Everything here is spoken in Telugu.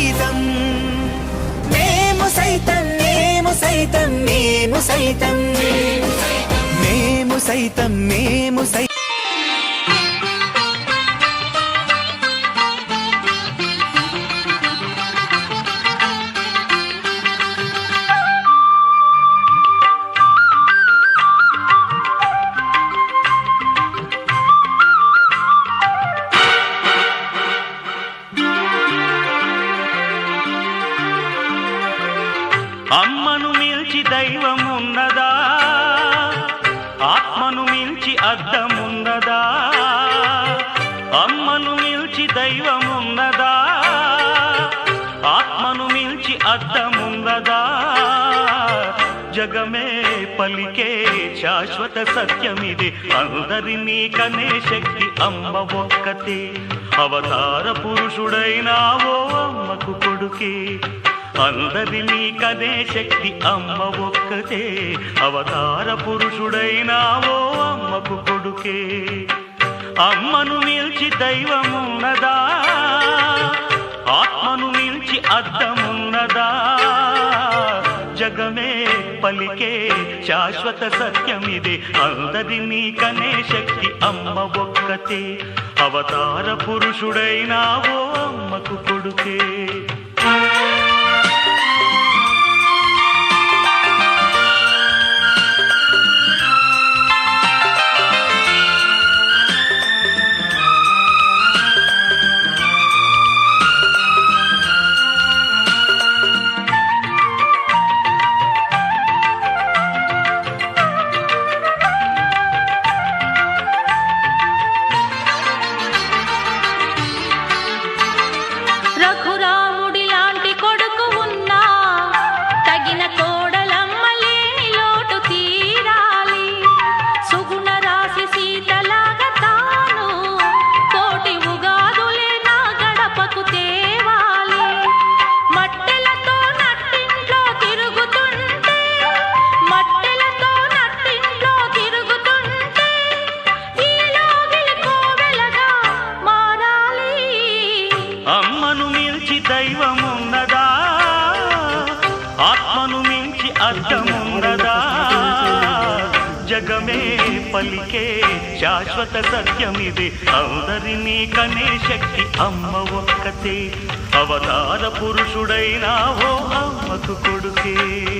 సైతం. మేము సైతం మేము సైతం మేము సైతం. మేము సైతం మేము సైతం. అమ్మను మిల్చి దైవం ఉన్నదా ఆత్మను మిల్చి అద్దం ఉన్నదా అమ్మను మిల్చి దైవం ఉన్నదా ఆత్మను మిల్చి అద్దం ఉన్నదా జగమే పలికే శాశ్వత సత్యమిది. అందరినీ కనే శక్తి అమ్మ ఒక్కతే. అవతార పురుషుడైనావో అమ్మకు కొడుకే. అందరినీ కదే శక్తి అమ్మ ఒక్కతే అవతార పురుషుడైనావో అమ్మకు కొడుకే. అమ్మను నిల్చి దైవమున్నదా? ఆత్మను నిల్చి అర్థమున్నదా జగమే పలికే శాశ్వత సత్యమిదే. అందరినీ కనే శక్తి అమ్మ ఒక్కతే అవతార పురుషుడైనావో అమ్మకు కొడుకే. la మించి దైవమున్నదా? ఆత్మను మించి అర్థమున్నదా? జగమే పలికే శాశ్వత సత్యమిది. అందరినీ కనే శక్తి అమ్మ ఒక్కతే. అవతార పురుషుడైనా ఓ అమ్మకు కొడుకే.